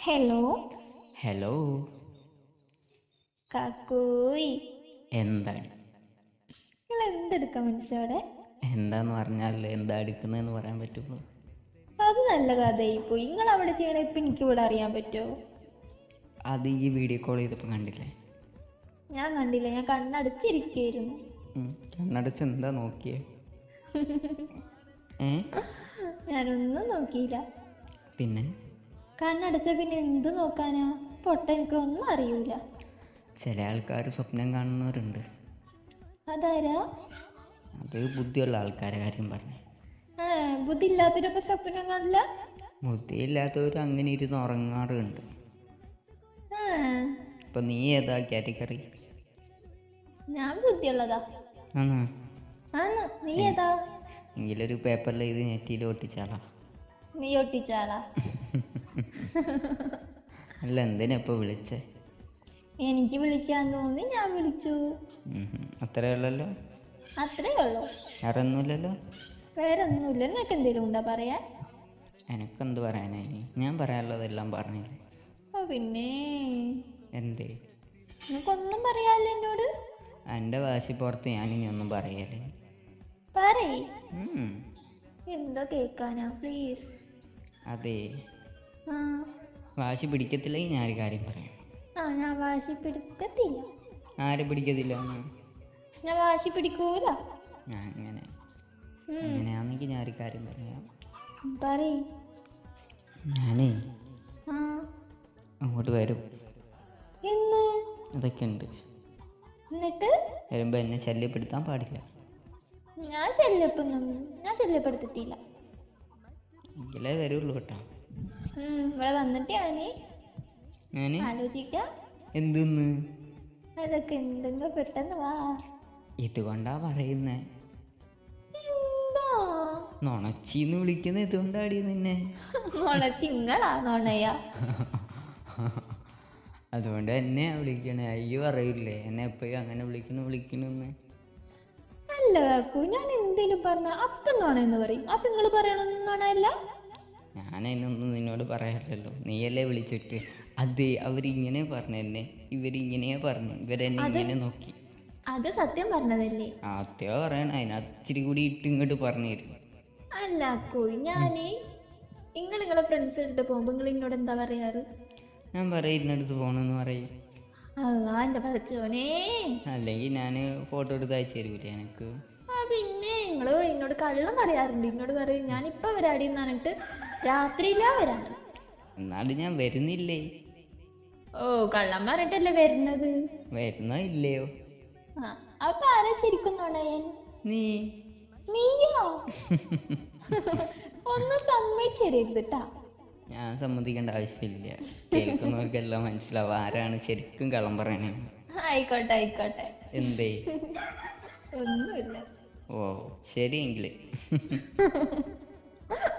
Hello hello കാക്കോയ്. എന്താണ് നിങ്ങൾ എന്തെടുക്കാം മനുഷ്യവിടെ എന്താന്ന് പറഞ്ഞാൽ എന്താ എടുക്കുന്നതെന്ന് പറയാൻ പറ്റുള്ളൂ. അത് നല്ല കഥയായി പോയി. നിങ്ങൾ അവിടെ ചെയ്യണ ഇപ്പൊ എനിക്ക് ഇവിടെ അറിയാൻ പറ്റുമോ അത് ഈ വീഡിയോ കോൾ ചെയ്തപ്പോൾ കണ്ടില്ലേ? ഞാൻ കണ്ടില്ല. ഞാൻ കണ്ണടച്ചിരിക്കായിരുന്നു. ഉം, കണ്ണടച്ച് എന്താ നോക്കിയേ? ഏ? ഞാനൊന്നും നോക്കിയില്ല. പിന്നെ? കണ്ണടച്ച പിന്നെ എന്ത് നോക്കാനാ? പൊട്ട എനിക്കൊന്നും അറിയൂല. ചില ആൾക്കാർ സ്വപ്നം കാണുന്നവരുണ്ട്. അതാരാ? അത് ബുദ്ധിയുള്ള ആൾക്കാരെ കാര്യം പറഞ്ഞു. ആ ബുദ്ധി ഇല്ലാത്തവരൊക്കെ സ്വപ്നം കാണില്ല ബുദ്ധിയില്ലാത്തവർ അങ്ങനെ ഇരുന്ന് ഉറങ്ങാറുണ്ട്. ആ. ഇപ്പൊ നീ ഏതാ കാറ്റഗറി? ഞാൻ ബുദ്ധിയുള്ളതാ. ആണോ? ആന്ന്. നീ ഏതാ? എങ്കിലൊരു പേപ്പറിൽ ഇത് നെറ്റിയിൽ ഒട്ടിച്ചാളാ. നീ ഒട്ടിച്ചാളാ? അല്ല എന്തിനാ ഇപ്പൊ വിളിച്ചേ? എനിക്ക് വിളിക്കാൻ തോന്നി ഞാൻ വിളിച്ചു. അത്രേ ഉള്ളല്ലോ? അത്രേ ഉള്ളൂ. വേറെ ഒന്നുമില്ലല്ലോ വേറെ ഒന്നുമില്ല നിനക്ക് എന്തെങ്കിലും ഉണ്ടോ പറയാൻ? പറയാനാ ഇനി? ഞാൻ പറയാനുള്ളതെല്ലാം പറഞ്ഞില്ലേ? ഓ പിന്നെ. എന്തേ? നിനക്കൊന്നും പറയാല്ല എന്നോട്? എന്റെ വാശി പുറത്ത് ഇനി ഒന്നും പറയല്ലേ? പറയ്. എന്തോ കേക്കാനാ പ്ലീസ് അതെ. വാശി പിടിക്കത്തില്ലെങ്കിൽ ഞാനൊരു കാര്യം പറയാം. ആ ഞാൻ വാശി പിടിക്കത്തില്ല. ആരെ പിടിക്കത്തില്ല? ഞാൻ വാശി പിടിക്കൂല. ഞാൻ അങ്ങനെ. അങ്ങനെയാണെങ്കിൽ ഞാൻ ഒരു കാര്യം പറയാം. പറയ്. ഞാനേ അങ്ങോട്ട് വരും. എന്ന്? അതൊക്കെ ഉണ്ട് എന്നിട്ട്? വരുമ്പോ എന്നെ ശല്യപ്പെടുത്താൻ പാടില്ല. ഞാൻ ശല്യപ്പെടുന്നു ഞാൻ ശല്യപ്പെടുത്തിട്ടില്ല. എങ്കിലേ വരുള്ളൂ കേട്ടോ. ഇവിടെ വന്നിട്ട് ഞാൻ ആലോചിക്കാം. എന്തെന്ന്? അതൊക്കെ എന്തെങ്കിലും പെട്ടെന്ന് വാ. ഇതുകൊണ്ടാ പറയുന്നേ. നുണച്ചീന്ന് വിളിക്കുന്ന ഇതുകൊണ്ടാടി നിന്നെ. നൊണച്ചിങ്ങളാ നൊണയ. അതുകൊണ്ട് എന്നെ വിളിക്കണേ. അയ്യോ അറിയില്ലേ എന്നെ എപ്പോഴും അങ്ങനെ വിളിക്കണു വിളിക്കണെന്ന് അല്ല കാക്കു ഞാൻ എന്തേലും പറഞ്ഞ? അപ്പം നോണെന്ന് പറയും. അപ്പൊ നിങ്ങൾ പറയണമെന്ന് നോണല്ല ഞാൻ അതിനൊന്നും പറയാറില്ലല്ലോ. നീയല്ലേ വിളിച്ചിട്ട്? അതെ അവരിങ്ങനെ പറഞ്ഞെന്നെ. ഇവരിങ്ങനെ പറഞ്ഞു. ഇവരെന്നെ ഇങ്ങനെ നോക്കി. അത് സത്യം പറഞ്ഞതല്ലേ? അത്യാ പറയണ. അതിനച്ചിരി കൂടി ഇട്ട് ഇങ്ങോട്ട് പറഞ്ഞു തരും. അല്ല കോയി ഞാൻ നിങ്ങൾ നിങ്ങളെ ഫ്രണ്ട്സ് എടുത്ത് പോകുമ്പോ നിങ്ങൾ എന്നോട് എന്താ പറയാറ്? ഞാൻ പറയും ഇന്നടുത്ത് പോണെന്ന് പറയും. അല്ലാ എന്റെ പഠിച്ചോനെ അല്ലെങ്കിൽ ഞാൻ ഫോട്ടോ എടുത്ത് അയച്ചു തരൂലേ എനിക്ക്. ആ പിന്നെ എന്നോട് കള്ളം പറയാറുണ്ട്. എന്നോട് പറയും ഞാൻ ഇപ്പൊ വരാടി എന്ന് പറഞ്ഞിട്ട് രാത്രിയിലാ വരാറ്. എന്നാലും ഞാൻ വരുന്നില്ലേ? ഓ കള്ളം പറഞ്ഞിട്ടല്ലേ വരുന്നത്? വരുന്നോ ഇല്ലയോ? ആ അപ്പൊ ആരാ ശരിക്കും നോണയൻ? നീ? നീയോ? ഒന്നും സമ്മതിച്ചരുത് ട്ടാ ഞാൻ സമ്മതിക്കേണ്ട ആവശ്യമില്ല. കേൾക്കുന്നവർക്കെല്ലാം മനസ്സിലാവും ആരാണ് ശരിക്കും കള്ളം പറയണേ. ആയിക്കോട്ടെ ആയിക്കോട്ടെ. എന്തേ? ഒന്നുമില്ല. ഓ ശരിയെങ്കിൽ.